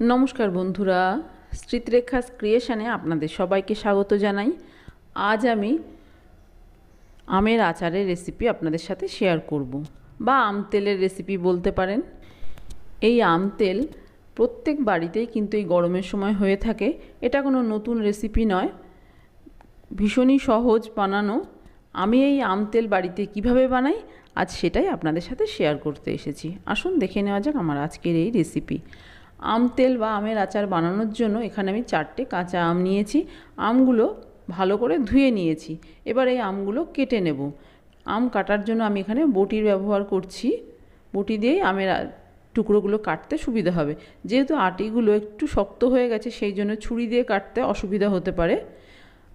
নমস্কার বন্ধুরা স্মৃতিরেখা ক্রিয়েশনে আপনাদের সবাইকে স্বাগত জানাই। আজ আমি আমের আচারের রেসিপি আপনাদের সাথে শেয়ার করব। বা আম তেলের রেসিপি বলতে পারেন। এই আম তেল প্রত্যেক বাড়িতেই কিন্তু এই গরমের সময় হয়ে থাকে। এটা কোনো নতুন রেসিপি নয়। ভীষণই সহজ বানানো। আমি এই আম তেল বাড়িতে কীভাবে বানাই, আজ সেটাই আপনাদের সাথে শেয়ার করতে এসেছি। আসুন দেখে নেওয়া যাক আমার আজকের এই রেসিপি। আম তেল বা আমের আচার বানানোর জন্য এখানে আমি চারটে কাঁচা আম নিয়েছি। আমগুলো ভালো করে ধুয়ে নিয়েছি। এবার এই আমগুলো কেটে নেব। আম কাটার জন্য আমি এখানে বটির ব্যবহার করছি। বটি দিয়েই আমের টুকরোগুলো কাটতে সুবিধা হবে। যেহেতু আটিগুলো একটু শক্ত হয়ে গেছে, সেই জন্য ছুরি দিয়ে কাটতে অসুবিধা হতে পারে।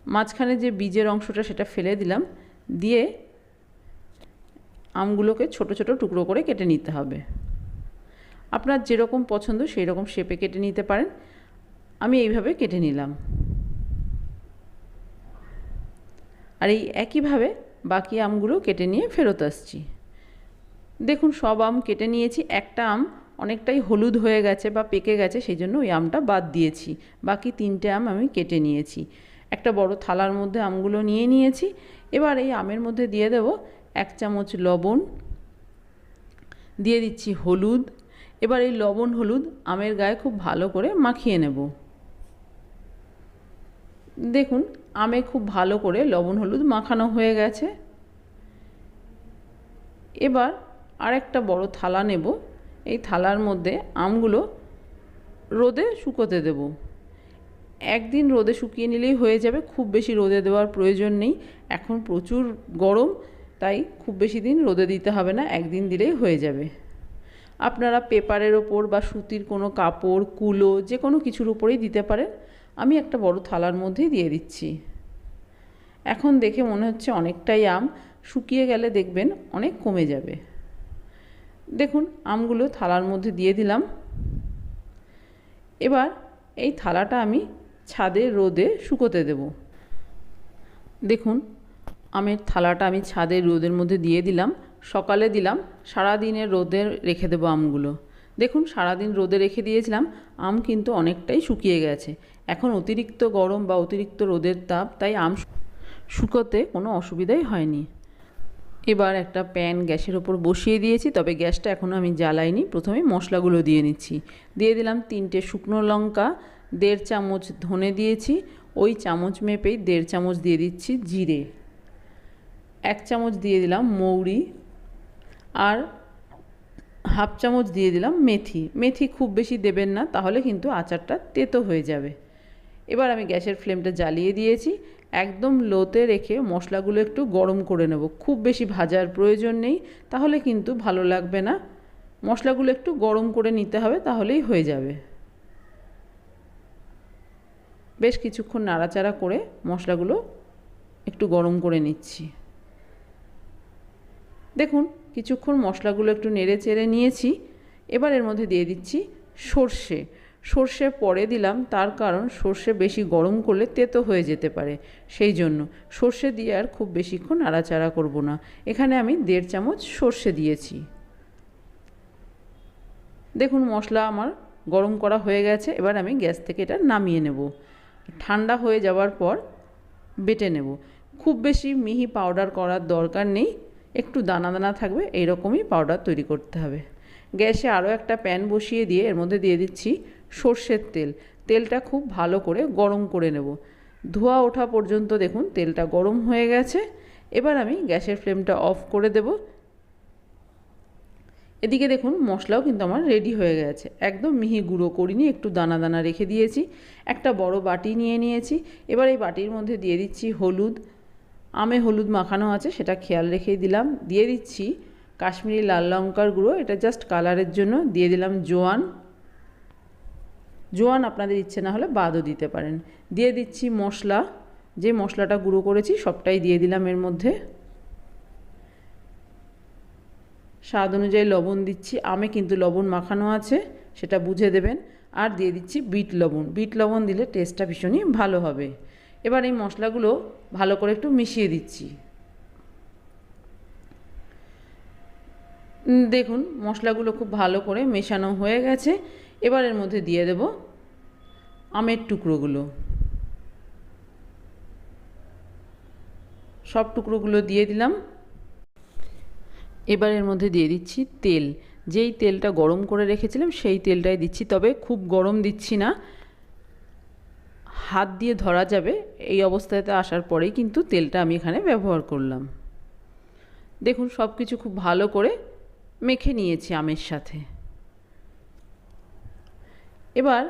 মাঝখানে যে বীজের অংশটা সেটা ফেলে দিলাম। দিয়ে আমগুলোকে ছোট ছোট টুকরো করে কেটে নিতে হবে। আপনার যেরকম পছন্দ সেই রকম শেপে কেটে নিতে পারেন। আমি এইভাবে কেটে নিলাম। আর এই একইভাবে বাকি আমগুলো কেটে নিয়ে ফেরত আসছি। দেখুন, সব আম কেটে নিয়েছি। একটা আম অনেকটাই হলুদ হয়ে গেছে বা পেকে গেছে, সেই জন্য ওই আমটা বাদ দিয়েছি। বাকি তিনটে আম আমি কেটে নিয়েছি। একটা বড় থালার মধ্যে আমগুলো নিয়ে নিয়েছি। এবার এই আমের মধ্যে দিয়ে দেব এক চামচ লবণ। দিয়ে দিচ্ছি হলুদ। এবার এই লবণ হলুদ আমের গায়ে খুব ভালো করে মাখিয়ে নেব। দেখুন, আমে খুব ভালো করে লবণ হলুদ মাখানো হয়ে গেছে। এবার আরেকটা বড় থালা নেব। এই থালার মধ্যে আমগুলো রোদে শুকোতে দেব। একদিন রোদে শুকিয়ে নিলেই হয়ে যাবে, খুব বেশি রোদে দেওয়ার প্রয়োজন নেই। এখন প্রচুর গরম, তাই খুব বেশি দিন রোদে দিতে হবে না, একদিন দিলেই হয়ে যাবে। আপনারা পেপারের ওপর বা সুতির কোনো কাপড়, কুলো, যে কোনো কিছুর উপরেই দিতে পারেন। আমি একটা বড় থালার মধ্যেই দিয়ে দিচ্ছি। এখন দেখে মনে হচ্ছে অনেকটাই আম শুকিয়ে গেলে দেখবেন অনেক কমে যাবে। দেখুন, আমগুলো থালার মধ্যে দিয়ে দিলাম। এবার এই থালাটা আমি ছাদে রোদে শুকোতে দেব। দেখুন, আমের থালাটা আমি ছাদের রোদের মধ্যে দিয়ে দিলাম। সকালে দিলাম, সারাদিনের রোদে রেখে দেবো আমগুলো। দেখুন, সারাদিন রোদে রেখে দিয়েছিলাম, আম কিন্তু অনেকটাই শুকিয়ে গেছে। এখন অতিরিক্ত গরম বা অতিরিক্ত রোদের তাপ, তাই আম শুকোতে কোনো অসুবিধাই হয়নি। এবার একটা প্যান গ্যাসের ওপর বসিয়ে দিয়েছি, তবে গ্যাসটা এখনও আমি জ্বালাইনি। প্রথমে মশলাগুলো দিয়ে নিচ্ছি। দিয়ে দিলাম তিনটে শুকনো লঙ্কা, দেড় চামচ ধনে দিয়েছি, ওই চামচ মেপেই দেড় চামচ দিয়ে দিচ্ছি জিরে। এক চামচ দিয়ে দিলাম মৌরি আর হাফ চামচ দিয়ে দিলাম মেথি। মেথি খুব বেশি দেবেন না, তাহলে কিন্তু আচারটা তেতো হয়ে যাবে। এবার আমি গ্যাসের ফ্লেমটা জ্বালিয়ে দিয়েছি। একদম লোতে রেখে মশলাগুলো একটু গরম করে নেব। খুব বেশি ভাজার প্রয়োজন নেই, তাহলে কিন্তু ভালো লাগবে না। মশলাগুলো একটু গরম করে নিতে হবে, তাহলেই হয়ে যাবে। বেশ কিছুক্ষণ নাড়াচাড়া করে মশলাগুলো একটু গরম করে নিচ্ছি। দেখুন কিছুক্ষণ মশলাগুলো একটু নেড়ে চেড়ে নিয়েছি। এবার এর মধ্যে দিয়ে দিচ্ছি সর্ষে। সর্ষে পরে দিলাম, তার কারণ সর্ষে বেশি গরম করলে তেতো হয়ে যেতে পারে। সেই জন্য সর্ষে দিয়ে আর খুব বেশিক্ষণ নাড়াচাড়া করব না। এখানে আমি দেড় চামচ সর্ষে দিয়েছি। দেখুন, মশলা আমার গরম করা হয়ে গেছে। এবার আমি গ্যাস থেকে এটা নামিয়ে নেব। ঠান্ডা হয়ে যাওয়ার পর বেটে নেব। খুব বেশি মিহি পাউডার করার দরকার নেই। একটু দানা দানা থাকবে, এইরকমই পাউডার তৈরি করতে হবে। গ্যাসে আরও একটা প্যান বসিয়ে দিয়ে এর মধ্যে দিয়ে দিচ্ছি সর্ষের তেল। তেলটা খুব ভালো করে গরম করে নেব। ধোয়া ওঠা পর্যন্ত দেখুন, তেলটা গরম হয়ে গেছে। এবার আমি গ্যাসের ফ্লেমটা অফ করে দেব। এদিকে দেখুন, মশলাও কিন্তু আমার রেডি হয়ে গেছে। একদম মিহি গুঁড়ো করিনি, একটু দানা দানা রেখে দিয়েছি। একটা বড় বাটি নিয়ে নিয়েছি। এবার এই বাটির মধ্যে দিয়ে দিচ্ছি হলুদ। আমে হলুদ মাখানো আছে, সেটা খেয়াল রেখেই দিলাম। দিয়ে দিচ্ছি কাশ্মীরি লাল লঙ্কার গুঁড়ো, এটা জাস্ট কালারের জন্য। দিয়ে দিলাম জোয়ান। জোয়ান আপনাদের ইচ্ছে না হলে বাদও দিতে পারেন। দিয়ে দিচ্ছি মশলা। যে মশলাটা গুঁড়ো করেছি, সবটাই দিয়ে দিলাম এর মধ্যে। স্বাদ অনুযায়ী লবণ দিচ্ছি। আমে কিন্তু লবণ মাখানো আছে, সেটা বুঝে দেবেন। আর দিয়ে দিচ্ছি বিট লবণ। বিট লবণ দিলে টেস্টটা ভীষণই ভালো হবে। এবার এই মশলাগুলো ভালো করে একটু মিশিয়ে দিচ্ছি। দেখুন, মশলাগুলো খুব ভালো করে মেশানো হয়ে গেছে। এবার এর মধ্যে দিয়ে দেব আমের টুকরোগুলো। সব টুকরোগুলো দিয়ে দিলাম। এবার এর মধ্যে দিয়ে দিচ্ছি তেল। যেই তেলটা গরম করে রেখেছিলাম, সেই তেলটাই দিচ্ছি, তবে খুব গরম দিচ্ছি না। হাত দিয়ে ধরা যাবে এই অবস্থাতে আসার পরেই কিন্তু তেলটা আমি এখানে ব্যবহার করলাম। দেখুন সব কিছু খুব ভালো করে মেখে নিয়েছি আমের সাথে। এবার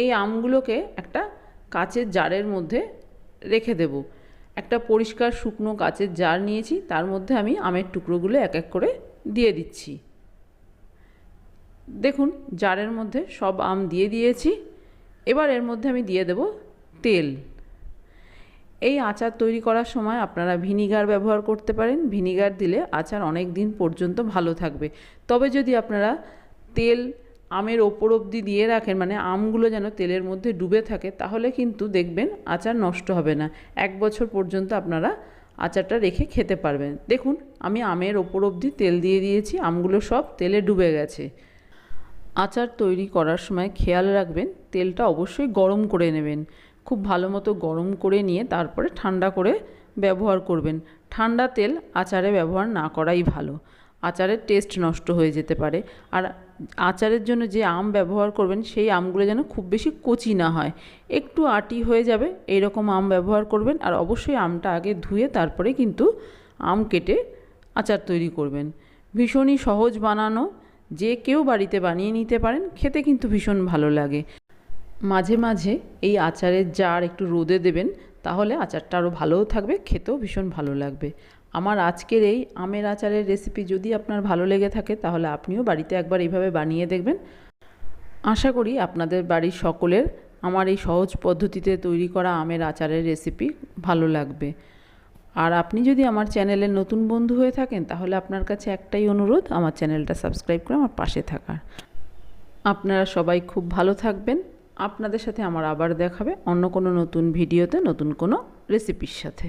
এই আমগুলোকে একটা কাচের জারের মধ্যে রেখে দেব। একটা পরিষ্কার শুকনো কাচের জার নিয়েছি, তার মধ্যে আমি আমের টুকরোগুলো এক এক করে দিয়ে দিচ্ছি। দেখুন, জারের মধ্যে সব আম দিয়ে দিয়েছি। এবার এর মধ্যে আমি দিয়ে দেব তেল। এই আচার তৈরি করার সময় আপনারা ভিনিগার ব্যবহার করতে পারেন। ভিনিগার দিলে আচার অনেক দিন পর্যন্ত ভালো থাকবে। তবে যদি আপনারা তেল আমের ওপর অবধি দিয়ে রাখেন মানে আমগুলো যেন তেলের মধ্যে ডুবে থাকে, তাহলে কিন্তু দেখবেন আচার নষ্ট হবে না। এক বছর পর্যন্ত আপনারা আচারটা রেখে খেতে পারবেন। দেখুন, আমি আমের ওপর অবধি তেল দিয়ে দিয়েছি, আমগুলো সব তেলে ডুবে গেছে। আচার তৈরি করার সময় খেয়াল রাখবেন, তেলটা অবশ্যই গরম করে নেবেন। খুব ভালো মতো গরম করে নিয়ে তারপরে ঠান্ডা করে ব্যবহার করবেন। ঠান্ডা তেল আচারে ব্যবহার না করাই ভালো। আচারের টেস্ট নষ্ট হয়ে যেতে পারে। আর আচারের জন্য যে আম ব্যবহার করবেন, সেই আমগুলো যেন খুব বেশি কচি না হয়। একটু আটি হয়ে যাবে এই রকম আম ব্যবহার করবেন। আর অবশ্যই আমটা আগে ধুয়ে তারপরে কিন্তু আম কেটে আচার তৈরি করবেন। ভীষণই সহজ বানানো। যে কেউ বাড়িতে বানিয়ে নিতে পারেন, খেতে কিন্তু ভীষণ ভালো লাগে। মাঝে মাঝে এই আচারের জার একটু রোদে দেবেন, তাহলে আচারটা আরও ভালোও থাকবে, খেতেও ভীষণ ভালো লাগবে। আমার আজকের এই আমের আচারের রেসিপি যদি আপনার ভালো লেগে থাকে, তাহলে আপনিও বাড়িতে একবার এইভাবে বানিয়ে দেখবেন। আশা করি আপনাদের বাড়ির সকলের আমার এই সহজ পদ্ধতিতে তৈরি করা আমের আচারের রেসিপি ভালো লাগবে। আর আপনি যদি আমার চ্যানেলের নতুন বন্ধু হয়ে থাকেন, তাহলে আপনার কাছে একটাই অনুরোধ, আমার চ্যানেলটা সাবস্ক্রাইব করে আমার পাশে থাকার। আপনারা সবাই খুব ভালো থাকবেন। আপনাদের সাথে আমার আবার দেখাবে অন্য কোনো নতুন ভিডিওতে নতুন কোনো রেসিপির সাথে।